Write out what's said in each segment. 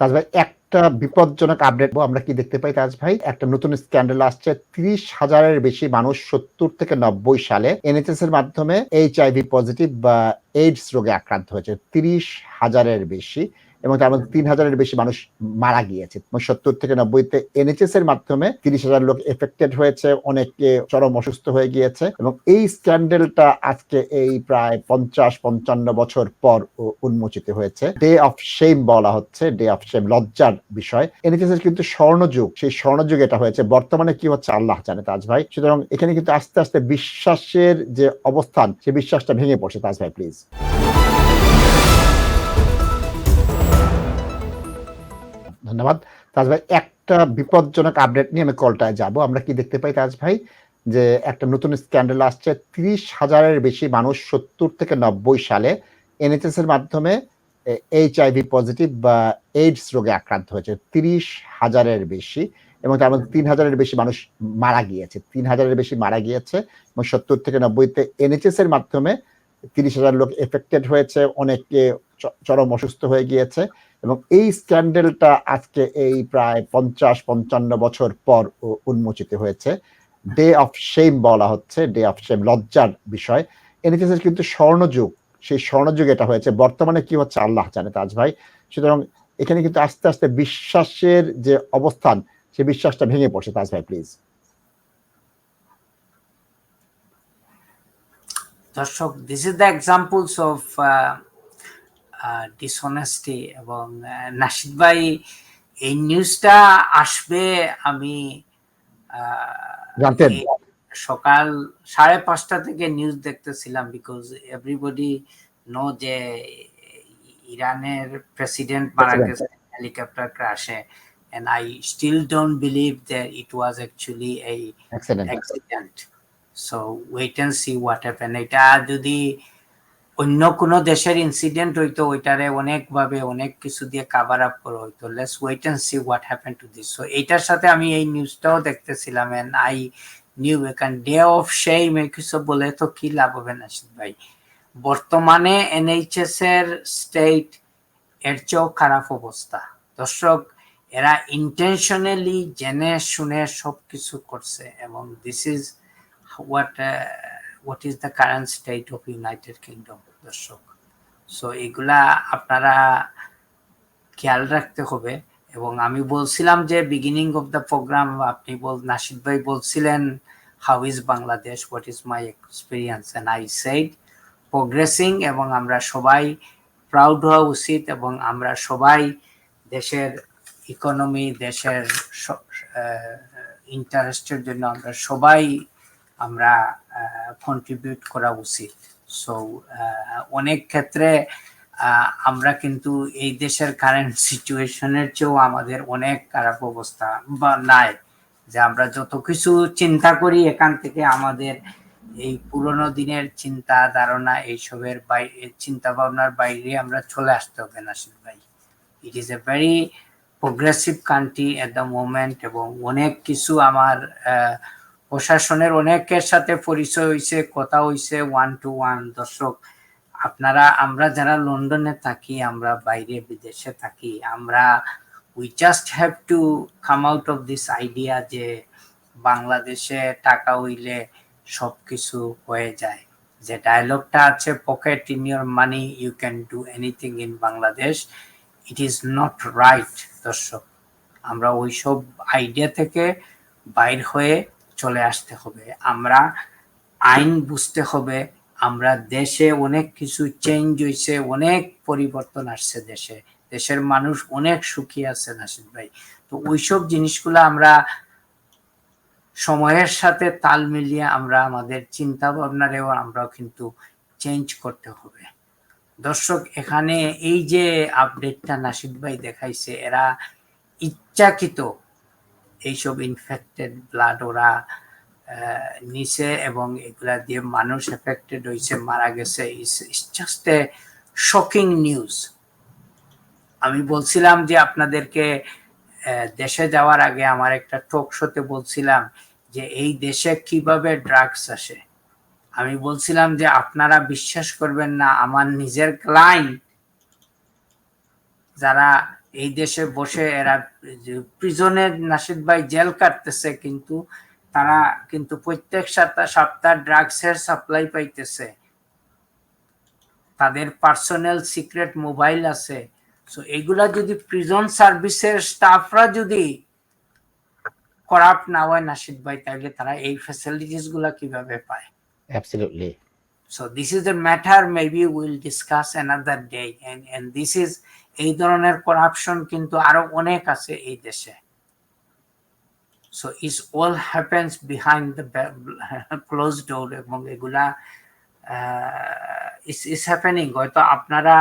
তাজ ভাই, একটা বিপজ্জনক আপডেট আমরা কি দেখতে পাই তাজ ভাই? একটা নতুন স্ক্যান্ডাল আসছে। ত্রিশ হাজারের বেশি মানুষ সত্তর থেকে নব্বই সালে এনএচএস এর মাধ্যমে এইচআইভি পজিটিভ বা এইডস রোগে আক্রান্ত হয়েছে। তিরিশ হাজারের বেশি। এবং তার মধ্যে তিন হাজারের বেশি মানুষ মারা গিয়েছে। সত্তর থেকে নব্বইতে এনএচএস এর মাধ্যমে তিরিশ হাজার লোক এফেক্টেড হয়েছে, অনেকে চরম অসুস্থ হয়ে গিয়েছে এবং এই স্ক্যান্ডেলটা আজকে এই প্রায় পঞ্চাশ, পঞ্চান্ন বছর পর উন্মোচিত হয়েছে। ডে অফ শেম বলা হচ্ছে ডে অফ শেম লজ্জার বিষয়। এনএচএস এর কিন্তু স্বর্ণযুগ, সেই স্বর্ণযুগ এটা হয়েছে। বর্তমানে কি হচ্ছে আল্লাহ জানে তাজ ভাই। সুতরাং এখানে কিন্তু আস্তে আস্তে বিশ্বাসের যে অবস্থান সেই বিশ্বাসটা ভেঙে পড়ছে তাজ ভাই প্লিজ ধন্যবাদ। তাজ ভাই, একটা বিপজ্জনক আপডেট নিয়ে আমি কলটায় যাব। আমরা কি দেখতে পাই তাজ ভাই? যে একটা নতুন স্ক্যান্ডাল আসছে, ত্রিশ হাজারের বেশি মানুষ সত্তর থেকে নব্বই সালে এনএচএস এর মাধ্যমে এইচ পজিটিভ বা এইডস রোগে আক্রান্ত হয়েছে। তিরিশ হাজারের বেশি এবং তার মধ্যে তিন হাজারের বেশি মানুষ মারা গিয়েছে। তিন হাজারের বেশি মারা গিয়েছে এবং সত্তর থেকে নব্বইতে এনএচএস এর মাধ্যমে তিরিশ হাজার লোক এফেক্টেড হয়েছে। অনেকে চরম অসুস্থ হয়ে গিয়েছে এবং এই স্ক্যান্ডেলটা আজকে এই প্রায় পঞ্চাশ, পঞ্চান্ন বছর পর উন্মোচিত হয়েছে। ডে অফ শেম বলা হচ্ছে ডে অফ শেম লজ্জার বিষয়। এনএচএস এর কিন্তু স্বর্ণযুগ, সেই স্বর্ণযুগ এটা হয়েছে। বর্তমানে কি হচ্ছে আল্লাহ জানে তাজ ভাই। সুতরাং এখানে কিন্তু আস্তে আস্তে বিশ্বাসের যে অবস্থান সেই বিশ্বাসটা ভেঙে পড়ছে। তাজ ভাই প্লিজ দর্শক this is the examples of dishonesty এবং নাশিদ ভাই এই নিউজটা আসবে আমি জানতেন? সকাল সাড়ে পাঁচটা থেকে নিউজ দেখতেছিলাম বিকজ এভরিবডি নো যে ইরানের প্রেসিডেন্ট মারা গেছে হেলিকপ্টার ক্রাশে and I still don't believe that it was actually a accident accident. So wait and see what happen. এটা যদি অন্য কোনো দেশের ইনসিডেন্ট হইতো ওইটারে অনেকভাবে অনেক কিছু দিয়ে কাভার আপ করা হইতো। Let's wait and see what happen to this so এইটার সাথে আমি এই নিউজটাও দেখতেছিলাম এন্ড আই নিউ এখান ডে অফ সেই কিছু বলে তো কি লাভ হবে নাসিদ ভাই? বর্তমানে এনএইচএস এর স্টেট এর চেয়েও খারাপ অবস্থা। দর্শক, এরা ইন্টেনশনালি জেনে শুনে সব কিছু করছে এবং this is what what is the current state of United Kingdom দর্শক? সো এগুলা আপনারা খেয়াল রাখতে হবে। এবং আমি বলছিলাম যে বিগিনিং অফ দ্য প্রোগ্রাম আপনি বল, নাসিদ ভাই বলছিলেন how is Bangladesh what is my experience and I said progressing এবং আমরা সবাই প্রাউড হওয়া উচিত এবং আমরা সবাই দেশের ইকোনমি দেশের ইন্টারেস্টের জন্য আমরা সবাই আমরা কন্ট্রিবিউট করা উচিত। সো অনেক ক্ষেত্রে আমরা কিন্তু এই দেশের কারেন্ট সিচুয়েশনের চেয়েও আমাদের অনেক খারাপ অবস্থা বা নাই। যে আমরা যত কিছু চিন্তা করি এখান থেকে আমাদের এই পুরোনো দিনের চিন্তা ধারণা এইসবের বাইরে চিন্তা ভাবনার বাইরে আমরা চলে আসতে হবে নাসির ভাই। It is a very progressive country at the moment এবং অনেক কিছু আমার আহ, প্রশাসনের অনেকের সাথে পরিচয় হয়েছে কথা হয়েছে ওয়ান টু ওয়ান দর্শক, আপনারা, আমরা যারা লন্ডনে থাকি, আমরা বাইরে বিদেশে থাকি, আমরা we just have to come out of this idea যে বাংলাদেশে টাকা হইলে সব কিছু হয়ে যায়। যে ডায়লগটা আছে pocket in your money you can do anything in Bangladesh it is not right দর্শক। আমরা ওইসব আইডিয়া থেকে বাইর হয়ে চলে আসতে হবে। আমরা আইন বুঝতে হবে। আমরা দেশে অনেক কিছু চেঞ্জ হয়েছে অনেক পরিবর্তন আসছে দেশে। দেশের মানুষ অনেক সুখী আছে নাসিদ ভাই। তো ওইসব জিনিসগুলো আমরা সময়ের সাথে তাল মিলিয়ে আমরা আমাদের চিন্তা ভাবনারেও আমরাও কিন্তু চেঞ্জ করতে হবে। দর্শক, এখানে এই যে আপডেটটা নাসিদ ভাই দেখাইছে, এরা ইচ্ছাকৃত এইসব ইনফেক্টেড ব্লাড ওরা নিছে এবং এগুলা দিয়ে মানুষ এফেক্টেড হয়েছে মারা গেছে। জাস্ট এ শকিং নিউজ আমি বলছিলাম যে আপনাদেরকে দেশে যাওয়ার আগে আমার একটা টক শোতে বলছিলাম যে এই দেশে কীভাবে ড্রাগস আসে। আমি বলছিলাম যে আপনারা বিশ্বাস করবেন না, আমার নিজের ক্লায়েন্ট যারা এই দেশে বসে এরা প্রিজনের নাসিদ ভাই জেল কাটতেছে কিন্তু তারা কিন্তু প্রত্যেক সপ্তাহ সপ্তাহ ড্রাগসের সাপ্লাই পাইতেছে। তাদের পার্সোনাল সিক্রেট মোবাইল আছে। সো এগুলা যদি প্রিজন সার্ভিসের স্টাফরা যদি করাপ্ট না হয় নাসিদ ভাই, তাহলে তারা এই ফ্যাসিলিটিসগুলা কীভাবে পায়? Absolutely So this is the matter maybe we'll discuss another day. And and this is, এই ধরনের করাপশন কিন্তু আরও অনেক আছে এই দেশে। So is all happens behind the close door এবং এগুলা ইস ইস হ্যাপেনিং হয়তো আপনারা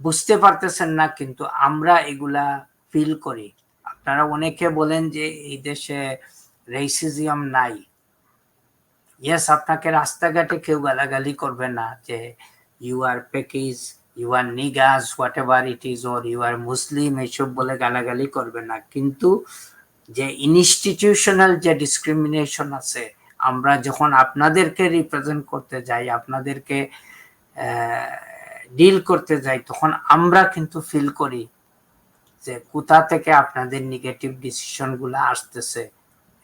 বুঝতে পারতেছেন না, কিন্তু আমরা এগুলা ফিল করি। আপনারা অনেকে বলেন যে এই দেশে রেসিজিয়াম নাই। ইয়েস আপনাকে রাস্তাঘাটে কেউ গালাগালি করবে না যে you are package you are niggas whatever it is or you are Muslim এইসব বলে গালাগালি করবে না। কিন্তু যে ইনস্টিটিউশনাল যে ডিসক্রিমিনেশন আছে, আমরা যখন আপনাদেরকে রিপ্রেজেন্ট করতে যাই, আপনাদেরকে ডিল করতে যাই, তখন আমরা কিন্তু ফিল করি যে কোথা থেকে আপনাদের নেগেটিভ ডিসিশনগুলো আসতেছে।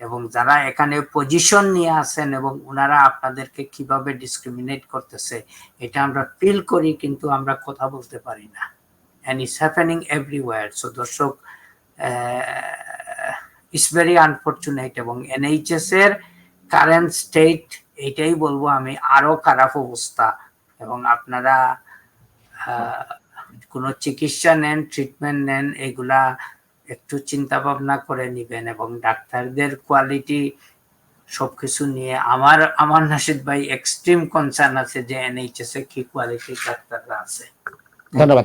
এবং যারা এখানে পজিশন নিয়ে আসেন এবং ওনারা আপনাদেরকে কীভাবে ডিসক্রিমিনেট করতেছে, এটা আমরা ফিল করি কিন্তু আমরা কথা বলতে পারি না। And it's happening everywhere so দর্শক ইটস ভেরি আনফর্চুনেট এবং এনএইচএস এর কারেন্ট স্টেট এটাই বলব আমি, আরও খারাপ অবস্থা। এবং আপনারা কোনো চিকিৎসা নেন ট্রিটমেন্ট নেন, এগুলা একটু চিন্তা ভাবনা করে নিবেন এবং ডাক্তারদের কোয়ালিটি সবকিছু নিয়ে আমার আমার নাসিদ ভাই এক্সট্রিম কনসার্ন আছে যে এনএইচএস এ কি কোয়ালিটির ডাক্তাররা আছে। ধন্যবাদ